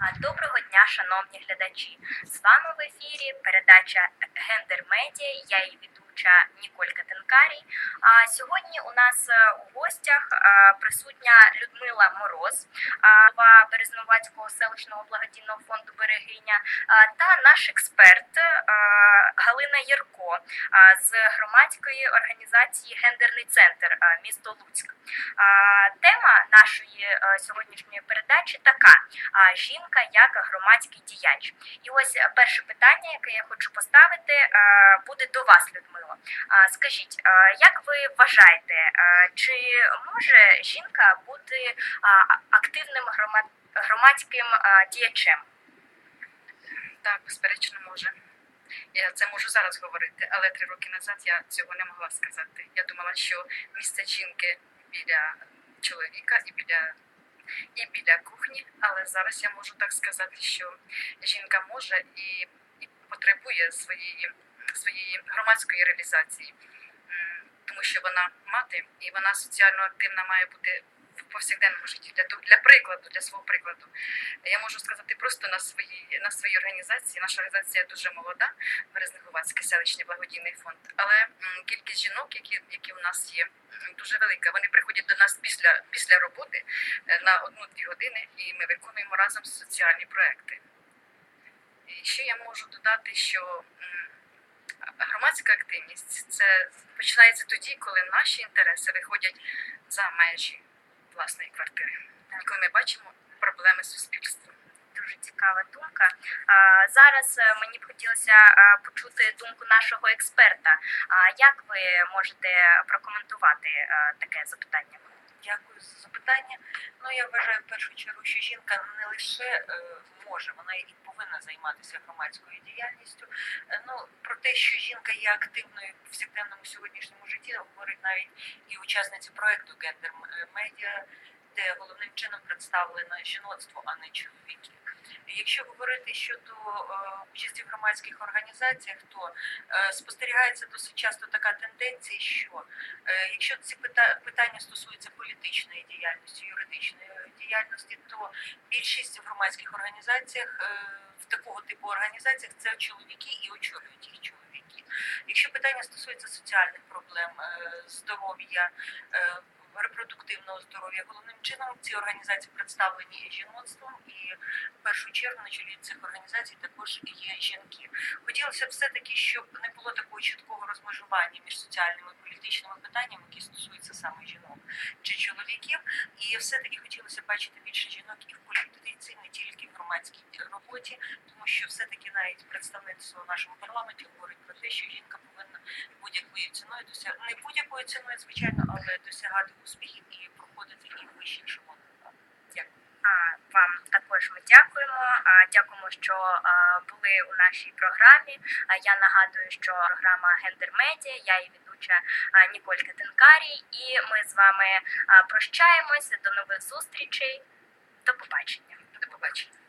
Доброго дня, шановні глядачі! З вами в ефірі передача Гендер Медіа. Я її ведуча Ніколька Тенкарій. А сьогодні у нас е, у гостях е, присутня Людмила Мороз, а, голова Березновацького селищного благодійного фонду Берегиня, та наш експерт е, Галина Ярко з громадської організації Гендерний центр місто Луцьк. Тема нашої е, сьогоднішньої передачі така: жінка як громадський діяч. І ось перше питання, яке я хочу поставити, е, буде до вас, Людмило. А, Скажіть, е, як ви вважаєте, чи може жінка бути активним громадським діячем? Так, безперечно, може. Я це можу зараз говорити, але три роки назад я цього не могла сказати. Я думала, що місце жінки біля чоловіка і біля і біля кухні, але зараз я можу так сказати, що жінка може і, і потребує своєї, своєї громадської реалізації, тому що вона мати і вона соціально активна має бути повсякденному житті. Для, для прикладу, для свого прикладу. Я можу сказати просто на своїй на своїй організації. Наша організація дуже молода, Березнегувацький селищний благодійний фонд. Але кількість жінок, які, які у нас є, дуже велика. Вони приходять до нас після, після роботи е, на одну-дві години, і ми виконуємо разом соціальні проекти. І ще я можу додати, що громадська активність це починається тоді, коли наші інтереси виходять за межі власної квартири. Коли ми бачимо проблеми суспільства. Дуже цікава думка. Зараз е, мені б хотілося е, почути думку нашого експерта. Як ви можете прокоментувати е, таке запитання? Дякую за запитання. Ну я вважаю в першу чергу, що жінка не лише е, може, вона і повинна займатися громадською діяльністю. Е, ну про те, що жінка є активною в повсякденному сьогоднішньому житті, говорить навіть і учасниці проекту Гендер Медіа, де головним чином представлено жіноцтво, а не чоловіки. Якщо говорити щодо е, участі в громадських організаціях, то е, спостерігається досить часто така тенденція, що Е, Якщо ці пита- питання стосуються політичної діяльності, юридичної діяльності, то більшість в громадських організаціях в такого типу організаціях це чоловіки і очолюють їх чоловіки. Якщо питання стосується соціальних проблем, здоров'я, репродуктивного здоров'я, головним чином ці організації представлені жіноцтвом, і в першу чергу на чолі цих організацій також є жінки. Хотілося б все-таки, щоб не було такого чіткого розмежування між соціальними і політичними питаннями, які стосуються саме жінок чи чоловіків. І все-таки хотілося б бачити більше жінок і в політиці, не тільки в громадській роботі, тому що все-таки навіть представництво в нашому парламенті говорить про те, що жінка повинна будь-якою ціною досягати не будь-якою ціною, звичайно, але досягати успіхів і проходити і в вищий ешелон. Дякую. А, Вам також ми дякуємо. А, Дякуємо, що були у нашій програмі. Я нагадую, що програма Гендер Медіа, я її ведуча Ніколь Ніколька Тенкарій, і ми з вами прощаємося. До нових зустрічей. До побачення. До побачення.